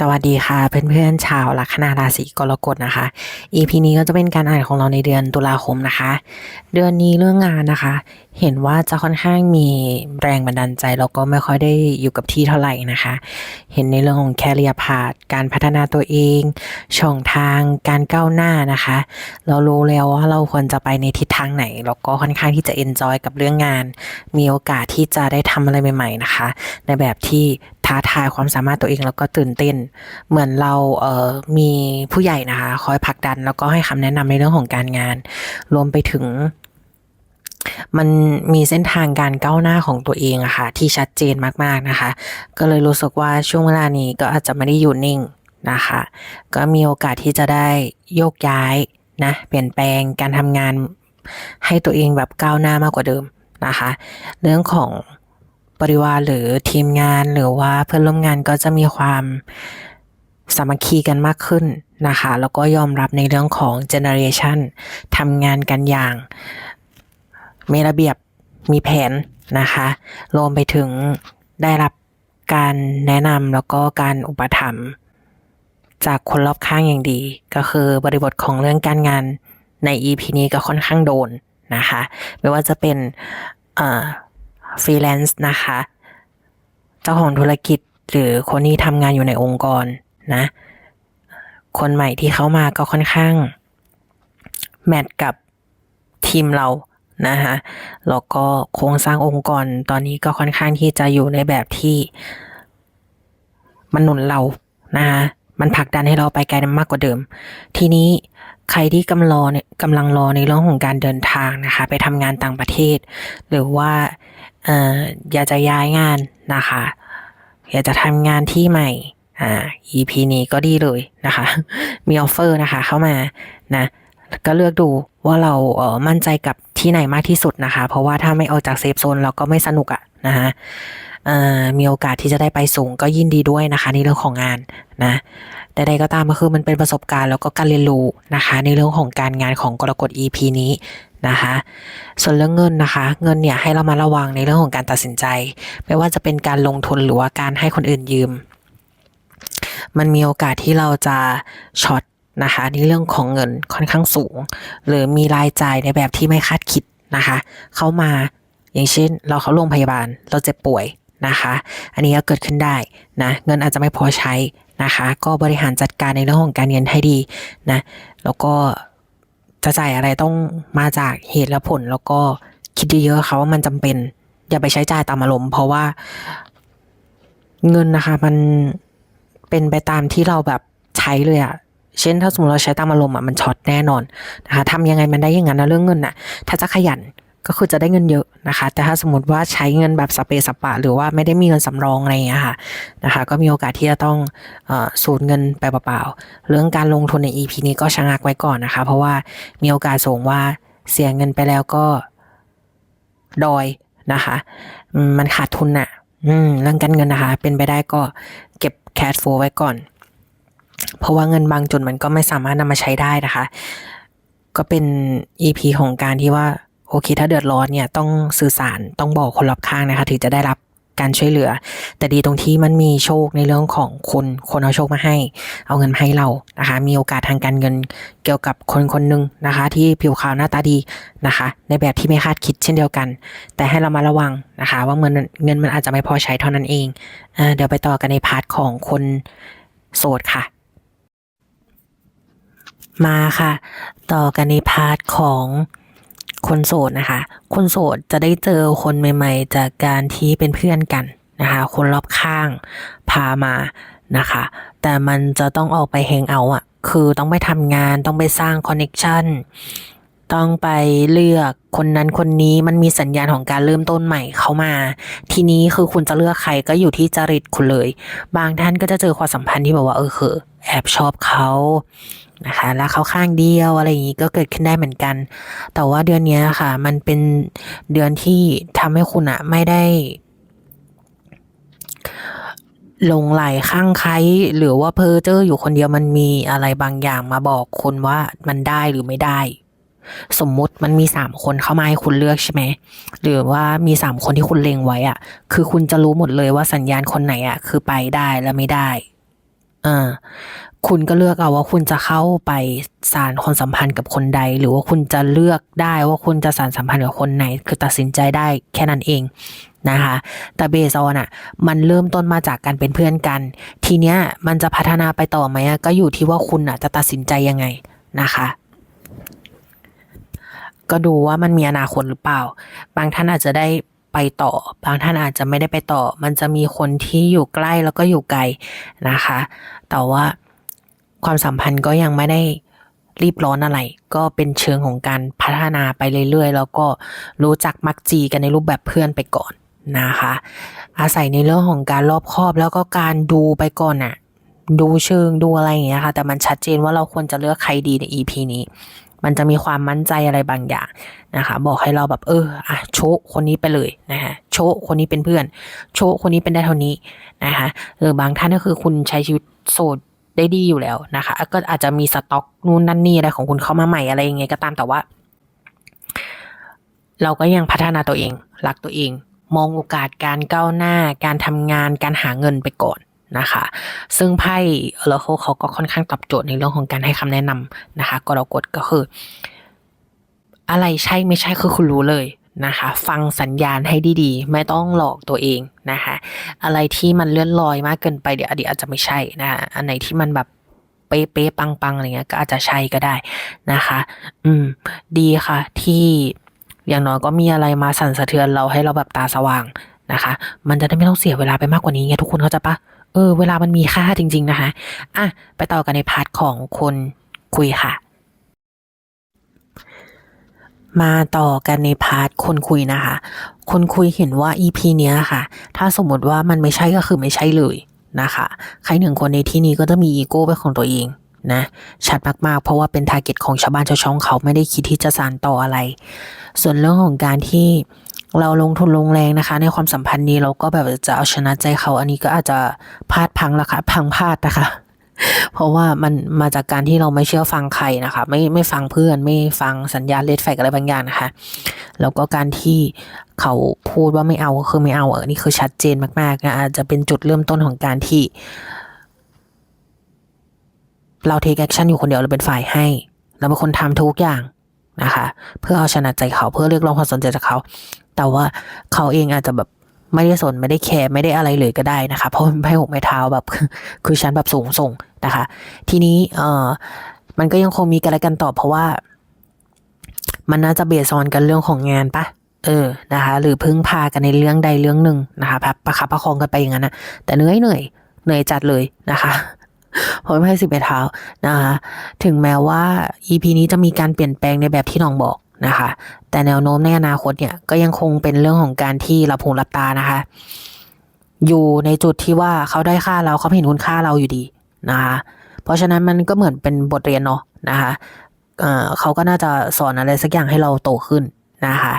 สวัสดีค่ะเพื่อนๆชาวลัคนาราศีกรกฎนะคะ EP นี้ก็จะเป็นการอ่านของเราในเดือนตุลาคมนะคะ เดือนนี้เรื่องงานนะคะ เห็นว่าจะค่อนข้างมีแรงบันดาลใจแล้วก็ไม่ค่อยได้อยู่กับที่เท่าไหร่นะคะ เห็นในเรื่องของแคเรียพาดการพัฒนาตัวเอง ช่องทางการก้าวหน้านะคะ เรารู้แล้วว่าเราควรจะไปในทิศทางไหนแล้วก็ค่อนข้างที่จะเอนจอยกับเรื่องงาน มีโอกาสที่จะได้ทำอะไรใหม่ ๆนะคะ ในแบบที่ท้าทายความสามารถตัวเองแล้วก็ตื่นเต้น เหมือนเราเอ่อมีผู้ใหญ่นะคะคอยผลักดัน แล้วก็ให้คำแนะนำในเรื่องของการงาน รวมไปถึง มันมีเส้นทางการก้าวหน้าของตัวเองอะค่ะที่ชัดเจนมากๆนะคะ ก็เลยรู้สึกว่าช่วงเวลานี้ก็อาจจะไม่ได้อยู่นิ่งนะคะ ก็มีโอกาสที่จะได้โยกย้ายนะเปลี่ยนแปลงการทำงานให้ตัวเองแบบก้าวหน้ามากกว่าเดิมนะคะ เรื่องของ บริวารหรือทีมงานหรือว่าเพื่อนร่วมงานก็จะมีความสามัคคีกันมากขึ้นนะคะ แล้วก็ยอมรับในเรื่องของเจเนอเรชันทำงานกันอย่างมีระเบียบมีแผนนะคะรวมไปถึงได้รับการแนะนำแล้วก็การอุปถัมภ์จากคนรอบข้างอย่างดี ก็คือบริบทของเรื่องการงานใน EP นี้ก็ค่อนข้างโดนนะคะ ไม่ว่าจะเป็น ฟรีแลนซ์นะคะ เจ้าของธุรกิจหรือคนที่ทำงานอยู่ในองค์กรนะ คนใหม่ที่เข้ามาก็ค่อนข้าง แมทกับทีมเรานะคะแล้วก็โครงสร้างองค์กรตอนนี้ก็ค่อนข้างที่จะอยู่ในแบบที่มันหนุนเรานะคะมันผลักดันให้เราไปไกลมากกว่าเดิม ทีนี้ ใครที่กำลังรอเนี่ยกำลังรอในเรื่องของการเดินทางนะคะ ไปทำงานต่างประเทศ หรือว่าออยากจะย้ายงานนะคะ อยากจะทำงานที่ใหม่อ่า EP นี้ก็ดีเลยนะคะ มีออฟเฟอร์นะคะเข้ามานะก็เลือกดูว่าเราเออมั่นใจกับที่ไหนมากที่สุดนะคะ เพราะว่าถ้าไม่ออกจากเซฟโซนเราก็ไม่สนุกอะนะคะ มีโอกาสที่จะได้ไปสูงก็ยินดีด้วยนะคะในเรื่องของงานนะแต่ใดก็ตามก็คือมันเป็นประสบการณ์แล้วก็การเรียนรู้นะคะ ในเรื่องของการงานของกรกฎ EP นี้นะคะส่วนเรื่องเงินนะคะ เงินเนี่ยให้เรามาระวังในเรื่องของการตัดสินใจ ไม่ว่าจะเป็นการลงทุนหรือว่าการให้คนอื่นยืม มันมีโอกาสที่เราจะช็อตนะคะในเรื่องของเงินค่อนข้างสูง หรือมีรายจ่ายในแบบที่ไม่คาดคิดนะคะ เข้ามาอย่างเช่น เราเข้าโรงพยาบาลเราเจ็บป่วย นะคะ อันนี้ก็เกิดขึ้นได้นะ เงินอาจจะไม่พอใช้นะคะ ก็บริหารจัดการในเรื่องของการเงินให้ดีนะ แล้วก็จะจ่ายอะไรต้องมาจากเหตุและผล แล้วก็คิดเยอะๆค่ะว่ามันจำเป็น อย่าไปใช้จ่ายตามอารมณ์เพราะว่าเงินนะคะ มันเป็นไปตามที่เราแบบใช้เลยอะเช่นถ้าสมมติเราใช้ตามอารมณ์อะมันช็อตแน่นอนนะคะทำยังไงมันได้อย่างนั้นนะเรื่องเงินอะถ้าจะขยัน ก็คือจะได้เงินเยอะนะคะ แต่ถ้าสมมติว่าใช้เงินแบบสเปซสปะ หรือว่าไม่ได้มีเงินสำรองอะไรอย่างเงี้ยค่ะนะคะ ก็มีโอกาสที่จะต้องอสูญเงินไปเปล่าๆเรื่องการลงทุนใน EP นี้ก็ชะงักไว้ก่อนนะคะ เพราะว่ามีโอกาสสูงว่าเสียเงินไปแล้วก็ดอยนะคะ มันขาดทุนน่ะอืมเรื่องการเงินนะคะ เป็นไปได้ก็เก็บแคชโฟไว้ก่อน เพราะว่าเงินบางจุดมันก็ไม่สามารถนำมาใช้ได้นะคะ ก็เป็น EP ของการที่ว่า โอเค ถ้าเดือดร้อนเนี่ยต้องสื่อสารต้องบอกคนรอบข้างนะคะ ถึงจะได้รับการช่วยเหลือ แต่ดีตรงที่มันมีโชคในเรื่องของคนคนเอาโชคมาให้ เอาเงินมาให้เรานะคะ มีโอกาสทางการเงินเกี่ยวกับคนคนหนึ่งนะคะ ที่ผิวขาวหน้าตาดีนะคะ ในแบบที่ไม่คาดคิดเช่นเดียวกัน แต่ให้เรามาระวังนะคะ ว่าเงินเงินมันอาจจะไม่พอใช้เท่านั้นเองเอ่อเดี๋ยวไปต่อกันในพาร์ทของคนโสดค่ะ มาค่ะ ต่อกันในพาร์ทของ คนโสดนะคะ คนโสดจะได้เจอคนใหม่ ๆ จากการที่เป็นเพื่อนกันนะคะ คนรอบข้างพามานะคะ แต่มันจะต้องออกไปแฮงเอาอะคือต้องไปทำงานต้องไปสร้างคอนเน็กชัน ต้องไปเลือกคนนั้นคนนี้มันมีสัญญาณของการเริ่มต้นใหม่เข้ามา ทีนี้คือคุณจะเลือกใครก็อยู่ที่จริตคุณเลย บางท่านก็จะเจอความสัมพันธ์ที่แบบว่าเออคือแอบชอบเขานะคะแล้วเขาข้างเดียวอะไรอย่างนี้ก็เกิดขึ้นได้เหมือนกัน แต่ว่าเดือนนี้ค่ะ มันเป็นเดือนที่ทำให้คุณอะไม่ได้หลงไหลข้างใครหรือว่าเพอเจออยู่คนเดียวมันมีอะไรบางอย่างมาบอกคุณว่ามันได้หรือไม่ได้ สมมุติมันมีสามคนเข้ามาให้คุณเลือกใช่ไหมหรือว่ามีสามคนที่คุณเล็งไว้อะ คือคุณจะรู้หมดเลยว่าสัญญาณคนไหนอะ คือไปได้และไม่ได้เออคุณก็เลือกเอาว่าคุณจะเข้าไปสารความสัมพันธ์กับคนใด หรือว่าคุณจะเลือกได้ว่าคุณจะสารสัมพันธ์กับคนไหน คือตัดสินใจได้แค่นั้นเองนะคะ แต่เบสอนอะ มันเริ่มต้นมาจากการเป็นเพื่อนกัน ทีเนี้ยมันจะพัฒนาไปต่อไหมอะก็อยู่ที่ว่าคุณอะจะตัดสินใจยังไงนะคะ ก็ดูว่ามันมีอนาคตหรือเปล่า บางท่านอาจจะได้ไปต่อ บางท่านอาจจะไม่ได้ไปต่อ มันจะมีคนที่อยู่ใกล้แล้วก็อยู่ไกลนะคะ แต่ว่าความสัมพันธ์ก็ยังไม่ได้รีบร้อนอะไร ก็เป็นเชิงของการพัฒนาไปเรื่อยๆ แล้วก็รู้จักมักจีกันในรูปแบบเพื่อนไปก่อนนะคะ อาศัยในเรื่องของการรอบคอบแล้วก็การดูไปก่อนอะดูเชิงดูอะไรอย่างเงี้ยค่ะ แต่มันชัดเจนว่าเราควรจะเลือกใครดีใน EP นี้ มันจะมีความมั่นใจอะไรบางอย่างนะคะ บอกให้เราแบบเอออะโชะคนนี้ไปเลยนะคะโชะคนนี้เป็นเพื่อน โชะคนนี้เป็นได้เท่านี้นะคะหรือบางท่านก็คือคุณใช้ชีวิตโสดได้ดีอยู่แล้วนะคะ ก็อาจจะมีสต็อกนู่นนั่นนี่อะไรของคุณเข้ามาใหม่อะไรยังไงก็ตามแต่ว่า เราก็ยังพัฒนาตัวเอง รักตัวเอง มองโอกาสการก้าวหน้า การทำงาน การหาเงินไปก่อน นะคะ ซึ่งไพ่เออเขาเขาก็ค่อนข้างตอบโจทย์ในเรื่องของการให้คำแนะนำนะคะกรกฎก็คือ อะไรใช่ไม่ใช่คือคุณรู้เลยนะคะ ฟังสัญญาณให้ดีๆ ไม่ต้องหลอกตัวเองนะคะ อะไรที่มันเลื่อนลอยมากเกินไปเดี๋ยวอดีตอาจจะไม่ใช่นะคะอันไหนที่มันแบบเป๊ะๆปังๆอะไรเงี้ยก็อาจจะใช่ก็ได้นะคะ อืม ดีค่ะ ที่อย่างน้อยก็มีอะไรมาสั่นสะเทือนเราให้เราแบบตาสว่างนะคะ มันจะได้ไม่ต้องเสียเวลาไปมากกว่านี้ไงทุกคนเข้าใจปะ เออ เวลามันมีค่าจริง ๆ นะคะอะไปต่อกันในพาร์ทของคนคุยค่ะ มาต่อกันในพาร์ทคนคุยนะคะ คนคุยเห็นว่า EP เนี้ยค่ะ ถ้าสมมติว่ามันไม่ใช่ก็คือไม่ใช่เลยนะคะ ใครหนึ่งคนในที่นี้ก็จะมีอีโก้เป็นของตัวเองนะชัดมากๆ เพราะว่าเป็นทาร์เก็ตของชาวบ้านชาวช่องเขาไม่ได้คิดที่จะสานต่ออะไร ส่วนเรื่องของการที่ เราลงทุนลงแรงนะคะ ในความสัมพันธ์นี้เราก็แบบจะเอาชนะใจเขา อันนี้ก็อาจจะพลาดพังละค่ะพังพลาดนะคะ เพราะว่ามันมาจากการที่เราไม่เชื่อฟังใครนะคะ ไม่ไม่ฟังเพื่อน ไม่ฟังสัญญาณเลดแฟกอะไรบางอย่างนะคะแล้วก็การที่เขาพูดว่าไม่เอาก็คือไม่เอาเออนี่คือชัดเจนมากๆนะอาจจะเป็นจุดเริ่มต้นของการที่ เราเทคแอคชั่นอยู่คนเดียวเราเป็นฝ่ายให้ เราเป็นคนทำทุกอย่าง นะคะ เพื่อเอาชนะใจเขาเพื่อเรียกร้องความสนใจจากเขา แต่ว่าเขาเองอาจจะแบบไม่ได้สนไม่ได้แคร์ไม่ได้อะไรเลยก็ได้นะคะ เพราะมันไพ่หกไม้เท้าแบบคือชั้นแบบสูงส่งนะคะ ทีนี้เออมันก็ยังคงมีกันและกันต่อเพราะว่า มันน่าจะเบสออนกันเรื่องของงานปะเออนะคะ หรือพึ่งพากันในเรื่องใดเรื่องหนึ่งนะคะพับประคับประคองกันไปอย่างนั้นนะแต่เหนื่อยเหนื่อยเหนื่อยจัดเลยนะคะ เพราะไม่ให้สิบเอ็ดเท้านะคะถึงแม้ว่า EP นี้จะมีการเปลี่ยนแปลงในแบบที่น้องบอกนะคะ แต่แนวโน้มในอนาคตเนี่ยก็ยังคงเป็นเรื่องของการที่เราผูรับตานะคะ อยู่ในจุดที่ว่าเขาได้ค่าเราเขาเห็นคุณค่าเราอยู่ดีนะคะเพราะฉะนั้นมันก็เหมือนเป็นบทเรียนเนาะนะคะเอ่อเขาก็น่าจะสอนอะไรสักอย่างให้เราโตขึ้นนะคะ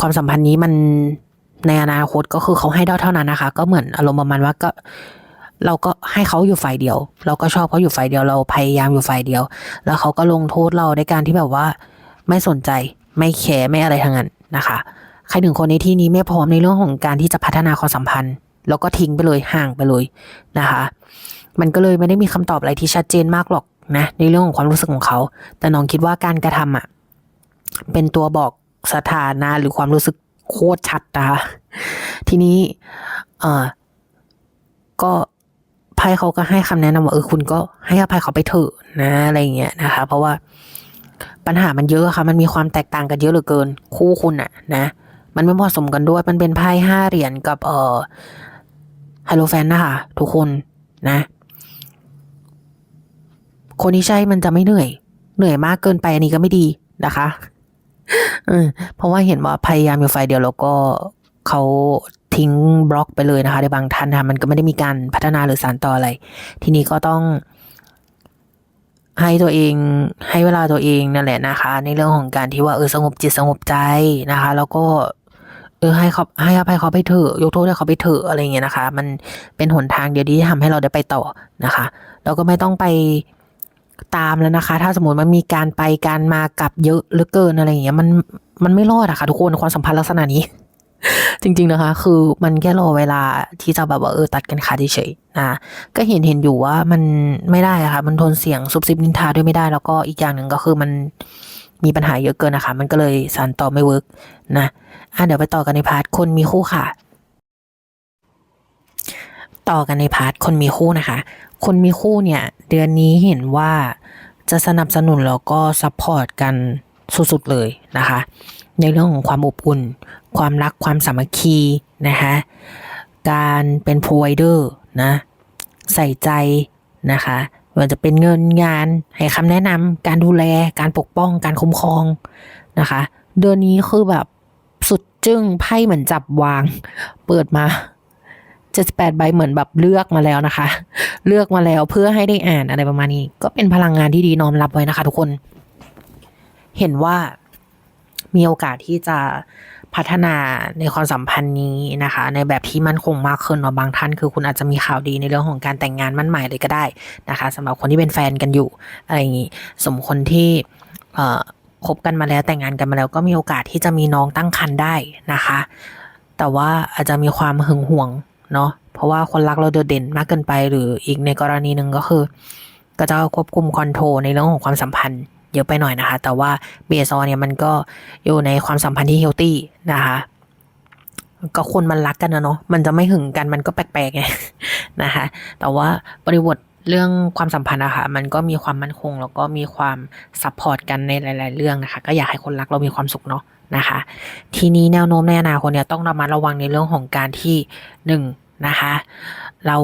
ความสัมพันธ์นี้มันในอนาคตก็คือเขาให้ได้เท่านั้นนะคะ ก็เหมือนอารมณ์ประมาณว่าก็ เราก็ให้เขาอยู่ฝ่ายเดียว เราก็ชอบเขาอยู่ฝ่ายเดียว เราพยายามอยู่ฝ่ายเดียว แล้วเขาก็ลงโทษเราในการที่แบบว่า ไม่สนใจไม่แคร์ไม่อะไรทั้งนั้นนะคะใครถึงคนในที่นี้ไม่พร้อมในเรื่องของการที่จะพัฒนาความสัมพันธ์ แล้วก็ทิ้งไปเลยห่างไปเลยนะคะ มันก็เลยไม่ได้มีคำตอบอะไรที่ชัดเจนมากหรอกนะในเรื่องของความรู้สึกของเขา แต่น้องคิดว่าการกระทำอะเป็นตัวบอกสถานะหรือความรู้สึกโคตรชัดนะคะทีนี้เอ่อก็ ไพ่เขาก็ให้คำแนะนำว่าเออคุณก็ให้อภัยเขาไปเถอะนะอะไรเงี้ยนะคะ เพราะว่าปัญหามันเยอะค่ะ มันมีความแตกต่างกันเยอะเหลือเกิน คู่คุณอะนะ มันไม่เหมาะสมกันด้วย มันเป็นไพ่ห้าเหรียญกับเอ่อไฮโลแฟนนะคะทุกคนนะ คนที่ใช่มันจะไม่เหนื่อย เหนื่อยมากเกินไปอันนี้ก็ไม่ดีนะคะเออเพราะว่าเห็นว่าพยายามอยู่ฝ่ายเดียวแล้วก็เขา ทิ้งบล็อกไปเลยนะคะในบางท่านค่ะมันก็ไม่ได้มีการพัฒนาหรือสานต่ออะไร ทีนี้ก็ต้อง ให้ตัวเองให้เวลาตัวเองนั่นแหละนะคะ ในเรื่องของการที่ว่าเออสงบจิตสงบใจนะคะ แล้วก็เออให้เขาให้อภัยเขาไปเถอะยกโทษให้เขาไปเถอะอะไรเงี้ยนะคะ มันเป็นหนทางเดียวที่ทำให้เราได้ไปต่อนะคะแล้วก็ไม่ต้องไปตามแล้วนะคะ ถ้าสมมติมันมีการไปการมากลับเยอะหลือเกินอะไรเงี้ยมันมันไม่รอดอะค่ะทุกคนความสัมพันธ์ลักษณะนี้ จริงๆนะคะ คือมันแค่รอเวลาที่จะแบบว่าเออตัดกันขาดเฉยๆนะก็เห็นเห็นอยู่ว่ามันไม่ได้อะค่ะ มันทนเสียงซุบซิบนินทาด้วยไม่ได้ แล้วก็อีกอย่างหนึ่งก็คือมันมีปัญหาเยอะเกินนะคะ มันก็เลยสานต่อไม่เวิร์กนะอะเดี๋ยวไปต่อกันในพาร์ทคนมีคู่ค่ะ ต่อกันในพาร์ทคนมีคู่นะคะ คนมีคู่เนี่ย เดือนนี้เห็นว่าจะสนับสนุนแล้วก็ซัพพอร์ตกัน สุดๆเลยนะคะ ในเรื่องของความอบอุ่น ความรักความสามัคคีนะคะการเป็น provider นะใส่ใจนะคะว่าจะเป็นเงินงานให้คำแนะนำการดูแลการปกป้องการคุ้มครองนะคะ เดือนนี้คือแบบสุดจึ้งไพ่เหมือนจับวาง เปิดมา78ใบเหมือนแบบเลือกมาแล้วนะคะ เลือกมาแล้วเพื่อให้ได้อ่านอะไรประมาณนี้ ก็เป็นพลังงานที่ดีน้อมรับไว้นะคะทุกคน เห็นว่ามีโอกาสที่จะพัฒนาในความสัมพันธ์นี้นะคะ ในแบบที่มั่นคงมากขึ้นเนาะบางท่านคือคุณอาจจะมีข่าวดีในเรื่องของการแต่งงานมั่นหมายเลยก็ได้นะคะสำหรับคนที่เป็นแฟนกันอยู่อะไรอย่างนี้สมคนที่เอ่อคบกันมาแล้วแต่งงานกันมาแล้วก็มีโอกาสที่จะมีน้องตั้งครรภ์ได้นะคะ แต่ว่าอาจจะมีความหึงหวงเนาะเพราะว่าคนรักเราโดดเด่นมากเกินไป หรืออีกในกรณีหนึ่งก็คือ ก็จะควบคุมคอนโทรลในเรื่องของความสัมพันธ์ เยอะไปหน่อยนะคะ แต่ว่าเบสออนเนี่ยมันก็อยู่ในความสัมพันธ์ที่เฮลตี้นะคะก็คนมันรักกันนะเนาะ มันจะไม่หึงกันมันก็แปลกๆไงนะคะ แต่ว่าบริบทเรื่องความสัมพันธ์อะค่ะมันก็มีความมั่นคง แล้วก็มีความซัพพอร์ตกันในหลาย ๆ เรื่องนะคะ ก็อยากให้คนรักเรามีความสุขเนาะนะคะ ทีนี้แนวโน้มในอนาคตเนี่ยต้องระมัดระวังในเรื่องของการที่หนึ่งนะคะ เรา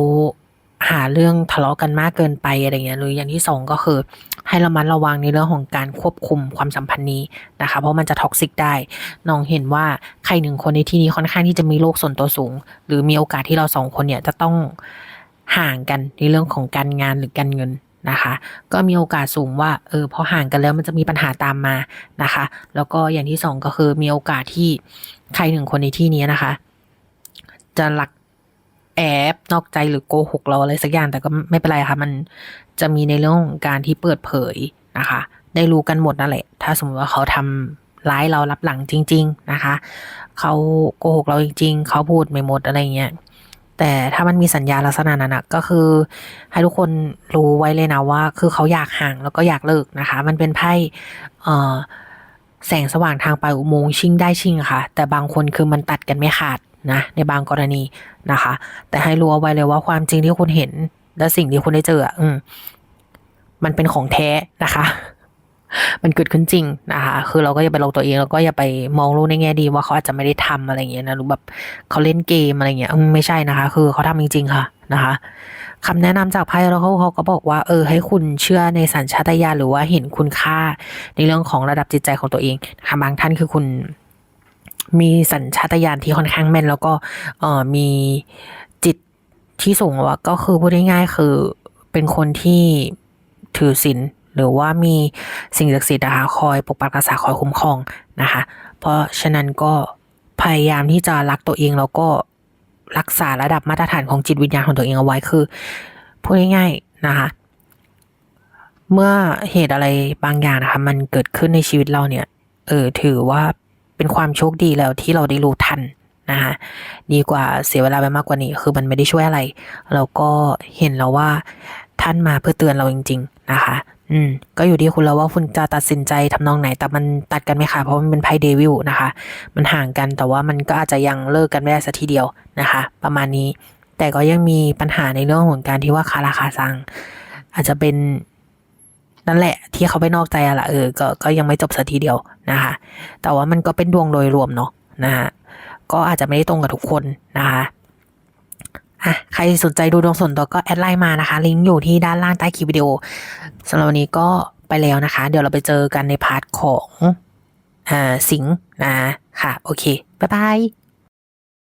หาเรื่องทะเลาะกันมากเกินไปอะไรเงี้ยหรืออย่างที่สองก็คือ ให้ระมัดระวังในเรื่องของการควบคุมความสัมพันธ์นี้นะคะ เพราะมันจะท็อกซิกได้น้องเห็นว่าใครหนึ่งคนในที่นี้ค่อนข้างที่จะมีโลกส่วนตัวสูง หรือมีโอกาสที่เราสองคนเนี่ยจะต้องห่างกันในเรื่องของการงานหรือการเงินนะคะ ก็มีโอกาสสูงว่าเออพอห่างกันแล้วมันจะมีปัญหาตามมานะคะ แล้วก็อย่างที่สองก็คือมีโอกาสที่ใครหนึ่งคนในที่นี้นะคะ จะหลัก แอบนอกใจหรือโกหกเราอะไรสักอย่างแต่ก็ไม่เป็นไรค่ะ มันจะมีในเรื่องของการที่เปิดเผยนะคะ ได้รู้กันหมดนั่นแหละ ถ้าสมมติว่าเขาทำร้ายเรารับหลังจริง ๆนะคะ เขาโกหกเราจริง ๆ เขาพูดไม่หมดอะไรเงี้ยแต่ถ้ามันมีสัญญาลักษณะนั้นนะก็คือ ให้ทุกคนรู้ไว้เลยนะว่า คือเขาอยากห่างแล้วก็อยากเลิกนะคะ มันเป็นไพ่แสงสว่างทางไปลายอุโมงค์ชิงได้ชิงค่ะ แต่บางคนคือมันตัดกันไม่ขาด นะในบางกรณีนะคะ แต่ให้รู้เอาไว้เลยว่าความจริงที่คุณเห็น และสิ่งที่คุณได้เจออืมมันเป็นของแท้นะคะ มันเกิดขึ้นจริงนะคะ คือเราก็อย่าไปลอกตัวเองแล้วก็อย่าไปมองโลกในแง่ดีว่าเขาอาจจะไม่ได้ทำอะไรอย่างเงี้ยนะหรือแบบเขาเล่นเกมอะไรเงี้ยไม่ใช่นะคะ คือเขาทำจริง ๆ ค่ะนะคะคำแนะนำจากไพ่แล้วเขาเขาก็บอกว่าเออให้คุณเชื่อในสัญชาตญาณหรือว่าเห็นคุณค่าในเรื่องของระดับจิตใจของตัวเองนะคะบางท่านคือคุณ มีสัญชาตญาณที่ค่อนข้างแม่น แล้วก็เอ่อมีจิตที่สูงว่าก็คือพูดง่ายๆคือเป็นคนที่ถือศีลหรือว่ามีสิ่งศักดิ์สิทธิ์นะคะคอยปกปักรักษาคอยคุ้มครองนะคะ เพราะฉะนั้นก็พยายามที่จะรักตัวเองแล้วก็รักษาระดับมาตรฐานของจิตวิญญาณของตัวเองเอาไว้คือพูดง่ายๆนะคะ เมื่อเหตุอะไรบางอย่างนะคะ มันเกิดขึ้นในชีวิตเราเนี่ย เออถือว่า เป็นความโชคดีแล้วที่เราได้รู้ทันนะคะดีกว่าเสียเวลาไปมากกว่านี้ คือมันไม่ได้ช่วยอะไรแล้วก็เห็นแล้วว่าท่านมาเพื่อเตือนเราจริง ๆ นะคะ อืม ก็อยู่ที่คุณแล้วว่าคุณจะตัดสินใจทำนองไหน แต่มันตัดกันไม่ขาดเพราะมันเป็นไพ่เดวิลนะคะ มันห่างกันแต่ว่ามันก็อาจจะยังเลิกกันไม่ได้สักทีเดียวนะคะ ประมาณนี้ แต่ก็ยังมีปัญหาในเรื่องของการที่ว่าคาราคาซัง อาจจะเป็น นั่นแหละ ที่เขาไปนอกใจอะละเออก็ก็ยังไม่จบสักทีเดียวนะคะแต่ว่ามันก็เป็นดวงโดยรวมเนาะนะฮะก็อาจจะไม่ได้ตรงกับทุกคนนะคะอะใครสนใจดูดวงส่วนตัวก็แอดไลน์มานะคะลิงก์อยู่ที่ด้านล่างใต้คลิปวิดีโอสำหรับวันนี้ก็ไปแล้วนะคะ เดี๋ยวเราไปเจอกันในพาร์ทของอ่าสิงห์นะค่ะ โอเค บ๊ายบาย